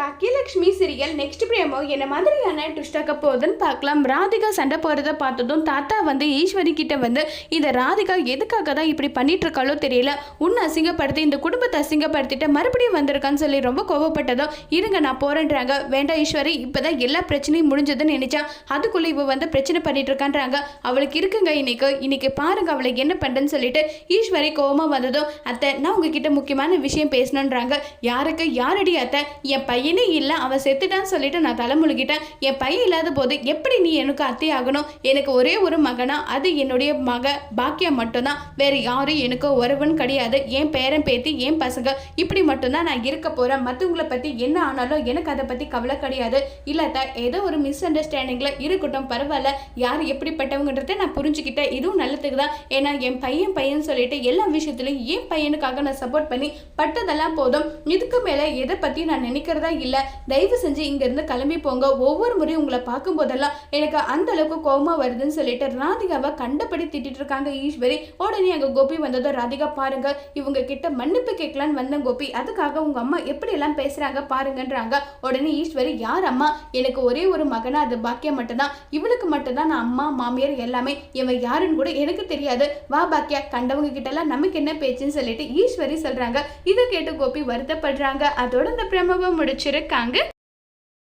Bhagyalakshmi serial next பிரேமோ என்ன மாதிரியான ட்விஸ்டாக்க போகுதுன்னு பார்க்கலாம். ராதிகா சண்டை போகிறத பார்த்ததும் தாத்தா வந்து ஈஸ்வரி கிட்ட வந்து இந்த ராதிகா எதுக்காக தான் இப்படி பண்ணிட்டு இருக்காளோ தெரியல. உன்னை அசிங்கப்படுத்தி இந்த குடும்பத்தை அசிங்கப்படுத்திட்டு மறுபடியும் வந்திருக்கான்னு சொல்லி ரொம்ப கோவப்பட்டதும் இருங்க நான் போறேன்றாங்க. வேண்டாம் ஈஸ்வரி இப்போதான் எல்லா பிரச்சனையும் முடிஞ்சதுன்னு நினைச்சா அதுக்குள்ளே இவ வந்து பிரச்சனை பண்ணிட்டு இருக்கான்றாங்க. அவளுக்கு இருக்குங்க இன்னைக்கு. இன்னைக்கு பாருங்க அவளை என்ன பண்ணுறேன்னு சொல்லிட்டு ஈஸ்வரி கோவமாக வந்ததும் அத்தை நான் உங்ககிட்ட முக்கியமான விஷயம் பேசணுன்றாங்க யாருக்கு? யாரடி அத்தை? என் பையன் இல்லை அவன் செத்துட்டான்னு சொல்லிட்டு நான் தலைமுழுகிட்டேன். என் பையன் இல்லாத போது எப்படி நீ எனக்கு அத்தை ஆகணும்? எனக்கு ஒரே ஒரு மகனா? அது என்னுடைய மக பாக்கியம் மட்டும்தான். வேறு யாரும் எனக்கு உறவுன்னு கிடையாது. என் பேரன் பேத்தி என் பசங்க. இப்படி மட்டும்தான் நான் இருக்க போகிறேன் மற்றவங்கள பற்றி என்ன ஆனாலும் எனக்கு அதை பற்றி கவலை கிடையாது. இல்லாத ஏதோ ஒரு மிஸ் அண்டர்ஸ்டாண்டிங்கில் இருக்கட்டும் பரவாயில்ல. யார் எப்படிப்பட்டவங்கன்றதை நான் புரிஞ்சுக்கிட்டேன். இதுவும் நல்லதுக்கு தான். ஏன்னா என் பையன் பையன் சொல்லிட்டு எல்லா விஷயத்துலையும் என் பையனுக்காக நான் சப்போர்ட் பண்ணி பட்டதெல்லாம் போதும். இதுக்கு மேலே எதை பற்றி நான் நினைக்கிறதா இல்லை. தயவு செஞ்சு இங்கேருந்து கிளம்பி போங்க. ஒவ்வொரு முறையும் உங்களை பார்க்கும்போதெல்லாம் எனக்கு அந்த அளவுக்கு கோபமாக வருதுன்னு சொல்லிட்டு ராதிகாவை கண்டபடி திட்டிட்டு இருக்காங்க ஈஸ்வரி. உடனே அங்கே கோபி வந்ததும் ராதிகா பாருங்க. இவங்க கிட்ட மன்னிப்பு கேட்கலான்னு வந்தேன் கோபி. அதுக்காக உங்க அம்மா எப்படி எல்லாம் பேசுறாங்க பாருங்கன்றாங்க. உடனே ஈஸ்வரி யார் அம்மா? எனக்கு ஒரே ஒரு மகனா? அது பாக்கியா மட்டும்தான். இவளுக்கு மட்டும்தான் நான் அம்மா மாமியார் எல்லாமே. இவன் யாருன்னு கூட எனக்கு தெரியாது. வா பாக்கியா கண்டவங்க கிட்ட எல்லாம் நமக்கு என்ன பேச்சுன்னு சொல்லிட்டு ஈஸ்வரி சொல்றாங்க. இதை கேட்டு கோபி வருத்தப்படுறாங்க. அதோட இந்த பிரமவை முடிச்சிருக்காங்க